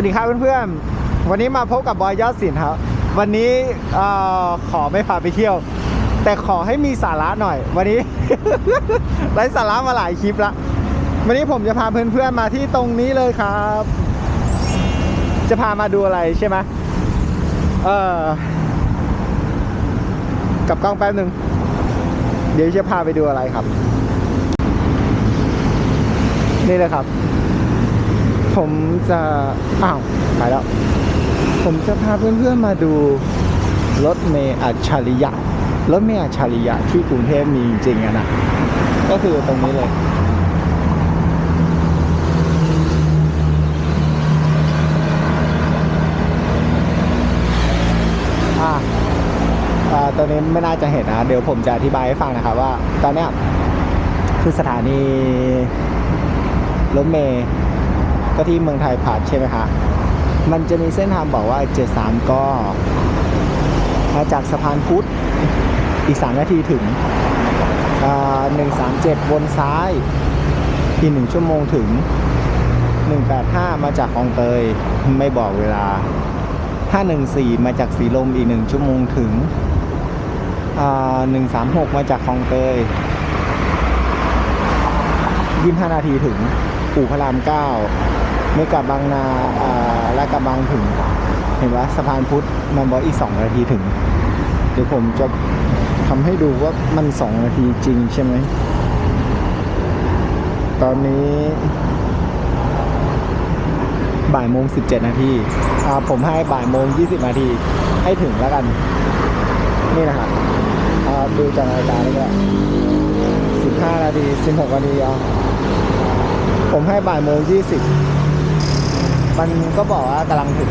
วัสดีครับเพื่อนๆ วันนี้มาพบกับบอยยอดศิลป์ครับ วันนี้ออขอไม่พาไปเที่ยว แต่ขอให้มีสาระหน่อย วันนี้ไร้สาระมาหลายคลิปละ วันนี้ผมจะพาเพื่อนๆมาที่ตรงนี้เลยครับ จะพามาดูอะไรใช่ไหมเออกับกล้องแป๊บหนึ่งเดี๋ยวจะพาไปดูอะไรครับ นี่เลยครับ ผมจะอ้าวหายแล้ว ผมจะพาเพื่อนๆมาดูรถเมย์อัจฉริยะรถเมย์อัจฉริยะที่กรุงเทพมีจริงๆอะนะ ก็คือตรงนี้เลย อ่าตอนนี้ไม่น่าจะเห็นนะ เดี๋ยวผมจะอธิบายให้ฟังนะครับว่า ตอนเนี้ยคือสถานีรถเมย์ ก็ที่เมืองไทยผ่านใช่ไหมคะมันจะมีเส้นทางบอกว่า 73 ก็มาจากสะพานพุทธอีก 3 นาทีถึงอ่า137 วนซ้ายอีก1ชั่วโมงถึง 185 มาจากคลองเตยไม่บอกเวลา 514 มาจากสีลมอีก 1 ชั่วโมงถึงอ่า136 มาจากคลองเตย25 นาทีถึง ปู่พระราม 9 เมกะบางนาและกระบังถึง เห็นว่าสะพานพุทธมันบอกอีก 2 นาทีถึง เดี๋ยวผมจะทำให้ดูว่ามัน 2 นาทีจริงใช่ไหม ตอนนี้บ่ายโมง 17 นาทีผมให้บ่ายโมง 20 นาทีให้ถึงแล้วกัน นี่นะครับดูจากนาฬิกาแล้วก็15 นาที 16 นาทีเอาผมให้บ่ายโมงยี่สิบ มันก็บอกว่ากำลังถึง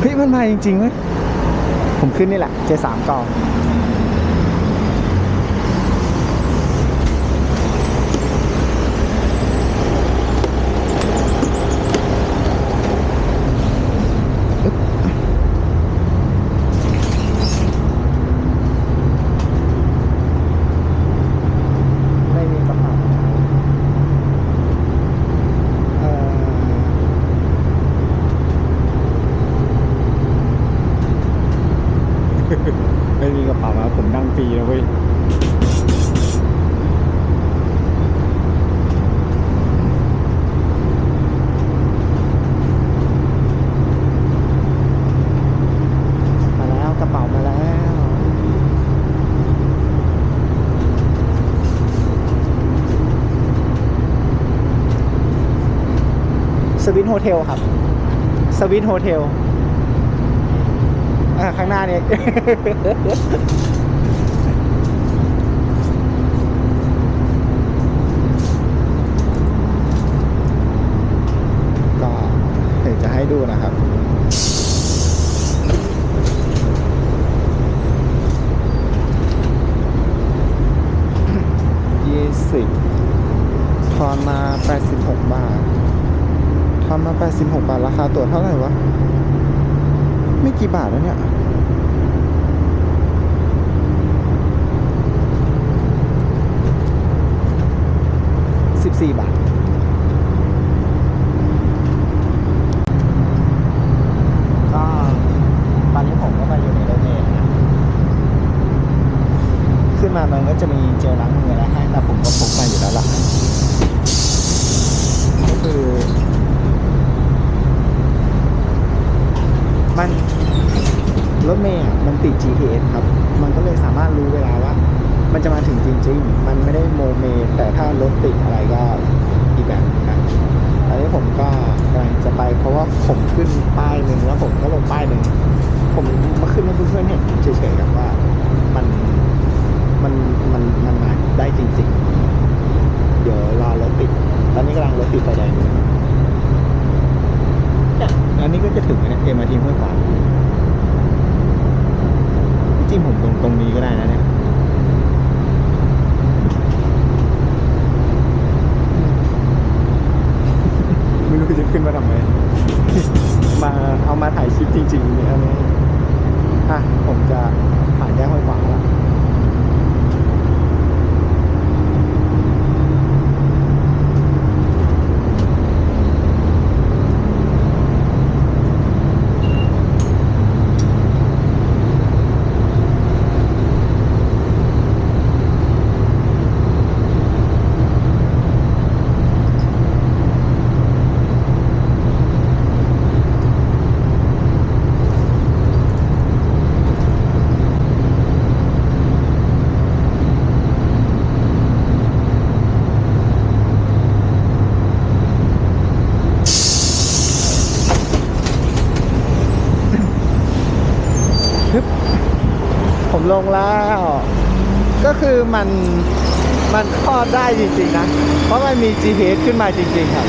เฮ้ยมันมาจริงๆเว้ยผมขึ้นนี่แหละเจสามกอง ไม่มีกระเป๋าเอ่อไม่มีกระเป๋านะผมนั่งฟรีนะเว้ย มาแล้วกระเป๋ามาแล้ว ส วิตโฮเทลครับ สวิตโฮเทลอ่าข้างหน้านี่ก็เดี๋ยวจะให้ดูนะครับยี่สิบทอนมาแปดสิบหกบาท ทำมา 86 บาท ราคาตั๋วเท่าไหร่วะ ไม่กี่บาทแล้วเนี่ย14บาทก็ตอนนี้ผมก็มาอยู่ในรถเมล์นะขึ้นมามันก็จะมีเจลล้างมืออะไรให้แต่ผมก็พกมาอยู่แล้วล่ะก็คือ มันรถเมย์อะมันติด GPS ครับ มันก็เลยสามารถรู้เวลาว่า มันจะมาถึงจริง ๆ มันไม่ได้โมเม แต่ถ้ารถติดอะไรก็อีกแบบหนึงนะตอนนี้ผมก็กำลังจะไปเพราะว่าผมขึ้นป้ายหนึ่งแล้วผมก็ลงป้ายหนึ่ง ผมมาขึ้นให้เพื่อนๆเห็นเฉยๆครับว่ามันมันมันมันมาได้จริง ๆ เดี๋ยวรอรถติด ตอนนี้กำลังรถติดไฟแดงอยู่เนี่ยอันนี้ก็ จะถึงแล้วเนี่ยเอ็มอาทีห้วยขวางจริงผมตรงตรงนี้ก็ได้นะเนี่ย ไม่รู้จะขึ้นมาทำไม มาเอามาถ่ายคลิปจริงๆเนี่ยอันนี้อะ ผมจะผ่านแยกห้วยขวางแล้ว ผม ลงแล้ว ก็คือมันมันทอดได้จริงๆนะ เพราะมันมี GPS ขึ้นมาจริงๆครับ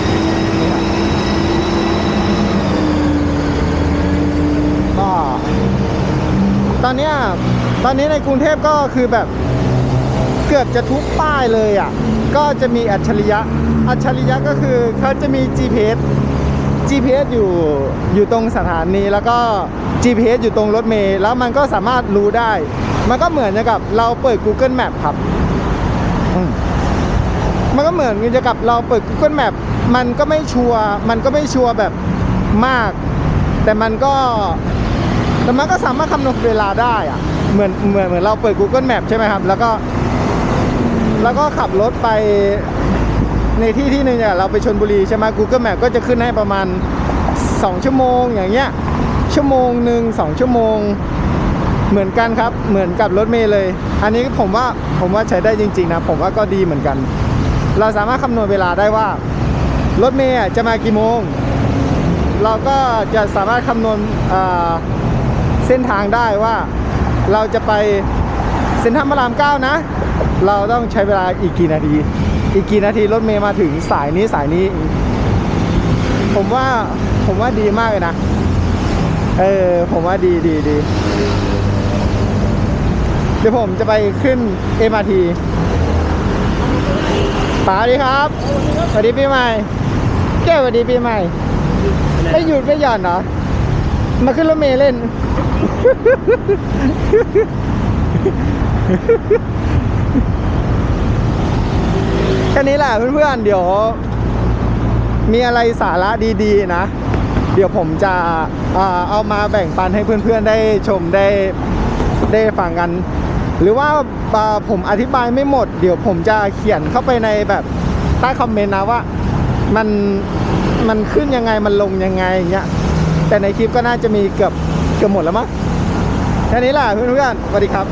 ก็ตอนนี้ตอนนี้ในกรุงเทพก็คือแบบเกือบจะทุกป้ายเลยอะ ก็จะมีอัจฉริยะ อัจฉริยะก็คือเขาจะมี GPS GPS อยู่อยู่ตรงสถานีแล้วก็ GPS อยู่ตรงรถเมล์แล้วมันก็สามารถรู้ได้ มันก็เหมือนกับเราเปิด Google Map ครับมมันก็เหมือนกับเราเปิด Google Map มันก็ไม่ชัวร์มันก็ไม่ชัวร์แบบมาก แต่มันก็แต่มันก็สามารถคำนวณเวลาได้อะเหมือนเหมือนเหมือนเราเปิด Google Map ใช่ไหมครับ แล้วก็ แล้วก็ขับรถไป ในที่ที่หนึ่งเนี่ยเราไปชนบุรีใช่ไหม Google Map ก็จะขึ้นให้ประมาณ 2 ชั่วโมงอย่างเงี้ยชั่วโมงหนึ่งสองชั่วโมงเหมือนกันครับ เหมือนกับรถเมล์เลย อันนี้ผมว่าผมว่าใช้ได้จริง ๆ นะ ผมว่าก็ดีเหมือนกัน เราสามารถคำนวณเวลาได้ว่ารถเมล์จะมากี่โมง เราก็จะสามารถคำนวณเส้นทางได้ว่าเราจะไปเซ็นทรัลพระรามเก้านะ เราต้องใช้เวลาอีกกี่นาที อีกกี่นาทีรถเมย์มาถึงสายนี้สายนี้ ผมว่าผมว่าดีมากเลยนะ เออ ผมว่าดีดีดีเดี๋ยวผมจะไปขึ้น MRT ป๋าดีครับสวัสดีปีใหม่แก้วสวัสดีปีใหม่ ไม่หยุดไม่หย่อนเหรอ มาขึ้นรถเมล์เล่น แค่นี้แหละเพื่อนๆ เดี๋ยว มีอะไรสาระดีๆนะ เดี๋ยวผมจะอเอามาแบ่งปันให้เพื่อนๆ ได้ชมได้ได้ฟังกัน หรือว่าผมอธิบายไม่หมด เดี๋ยวผมจะเขียนเข้าไปในแบบใต้คอมเมนต์นะว่ามันมันขึ้นยังไงมันลงยังไงอย่างเงี้ยแต่ในคลิปก็น่าจะมีเกือบเกือบหมดแล้วมั้งแค่นี้แหละเพื่อนๆสวัสดีครับ